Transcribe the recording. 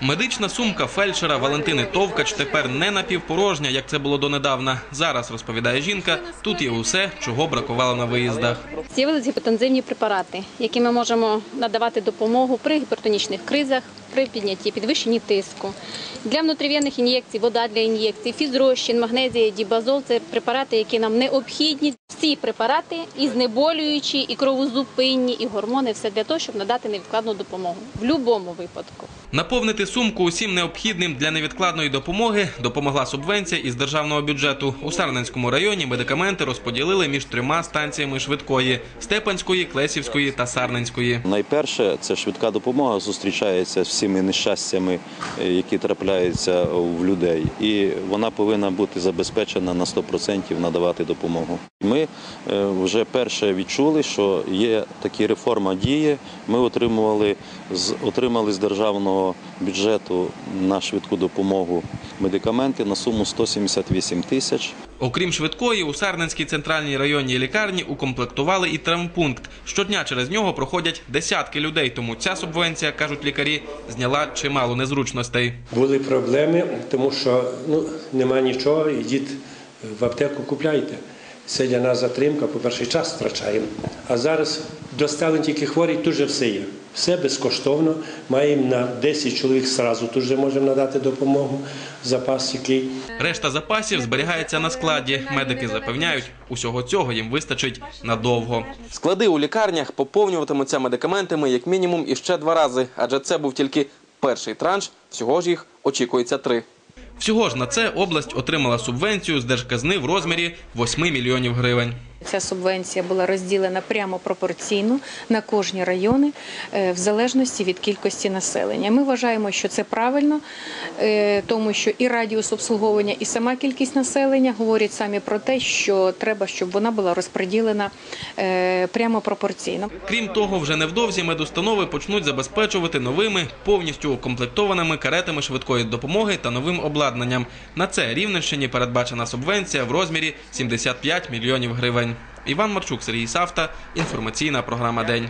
Медична сумка фельдшера Валентини Товкач тепер не напівпорожня, як це було донедавна. Зараз розповідає жінка, тут є усе, чого бракувало на виїздах. З'явилися гіпотензивні препарати, які ми можемо надавати допомогу при гіпертонічних кризах, при піднятті підвищенні тиску. Для внутрів'єнних ін'єкцій, вода для ін'єкцій, фізрозчин, магнезія, дібазол це препарати, які нам необхідні. Всі препарати і знеболюючі, і кровозупинні, і гормони все для того, щоб надати невідкладну допомогу в будь-якому випадку. Наповнити сумку усім необхідним для невідкладної допомоги допомогла субвенція із державного бюджету. У Сарненському районі медикаменти розподілили між трьома станціями швидкої – Степанської, Клесівської та Сарненської. Найперше, це швидка допомога зустрічається з всіми нещастями, е, які трапляються в людей, і вона повинна бути забезпечена на 100% надавати допомогу. Ми е, вже перше відчули, що є такі реформа діє. Ми отримували з отримали з державного бюджету на швидку допомогу медикаменти на суму 178 тисяч. Окрім швидкої, у Сарненській центральній районній лікарні укомплектували і травмпункт. Щодня через нього проходять десятки людей, тому ця субвенція, кажуть лікарі, зняла чимало незручностей. Були проблеми, тому що ну, нема нічого, йдіть в аптеку, купляйте. Це для нас затримка, по-перше, час втрачаємо. А зараз доставлені тільки хворі, тут же все є. Все безкоштовно. Маємо на 10 чоловік зразу тут же можемо надати допомогу, запас який. Решта запасів зберігається на складі. Медики запевняють, усього цього їм вистачить надовго. Склади у лікарнях поповнюватимуться медикаментами як мінімум іще два рази, адже це був тільки перший транш. Всього ж їх очікується три. Всього ж на це область отримала субвенцію з держказни в розмірі 8 мільйонів гривень. Ця субвенція була розділена прямо пропорційно на кожні райони е, в залежності від кількості населення. Ми вважаємо, що це правильно, е, тому що і радіус обслуговування, і сама кількість населення говорять самі про те, що треба, щоб вона була розподілена е, прямо пропорційно. Крім того, вже невдовзі медустанови почнуть забезпечувати новими повністю укомплектованими каретами швидкої допомоги та новим обладнанням. На це Рівненщині передбачена субвенція в розмірі 75 мільйонів гривень. Іван Марчук, Сергій Савта. Інформаційна програма День.